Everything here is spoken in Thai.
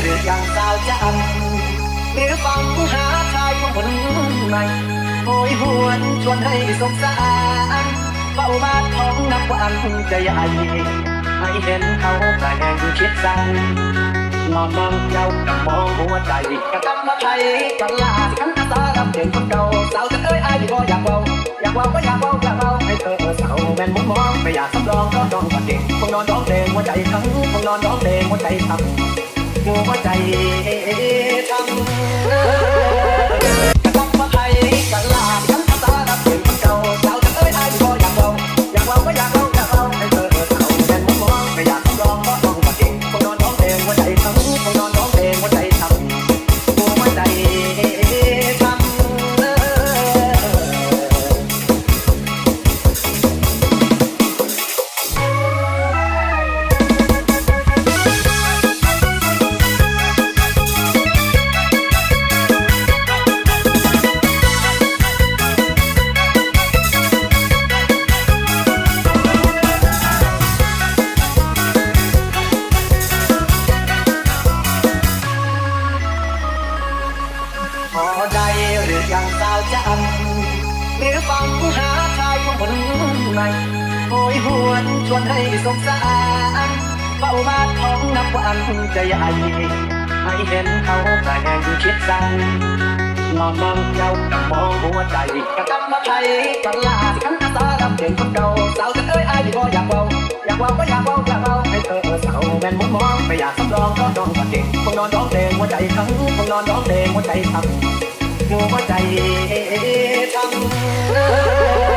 หรืออย่างสาวจันหรือฟังหาชายคนใหม่โหยหวนชวนให้สงสารเฝ้าบาทของนับวันใจใหญ่ให้เห็นเขาแต่แห่งคิดสั่งนอนมองเจ้ากับมองหัวใจกระกำมาไทยกันลาสิขันอาสารับเด่นคนเก่าสาวจะเอ้ยอายดีก็อยากเบาอยากเบาก็อยากเบาอยากเบาให้เธอสาวแม่นมุมมองไม่อยากสำรองก็ต้องปัดเก่งคงนอนร้องเพลงหัวใจทั้งคงนอนร้องเพลงหัวใจทั้ง หัวใจทำ อยังสาวจะอันหรือฟังหาชายคนใหม่โหยหวนชวนให้สงสารเฝ้าบาทของนับวันใจใหญ่ให้เห็นเขาแต่แห่งคิดสั่งนอนมองเจ้ากับมองหัวใจกระกำมาไทยกันลาสิขันอาสารับเด่นคนเก่าสาวจะเอ้ยอายดีก็อยากเบาอยากเบาก็อยากเบาอยากเบาให้เธอสาวแม่นมุมมองไม่อยากสำรองก็ต้องมาเก่งคงนอนร้องเพลงหัวใจทั้งคงนอนร้องเพลงหัวใจทั้ง หัวใจทำ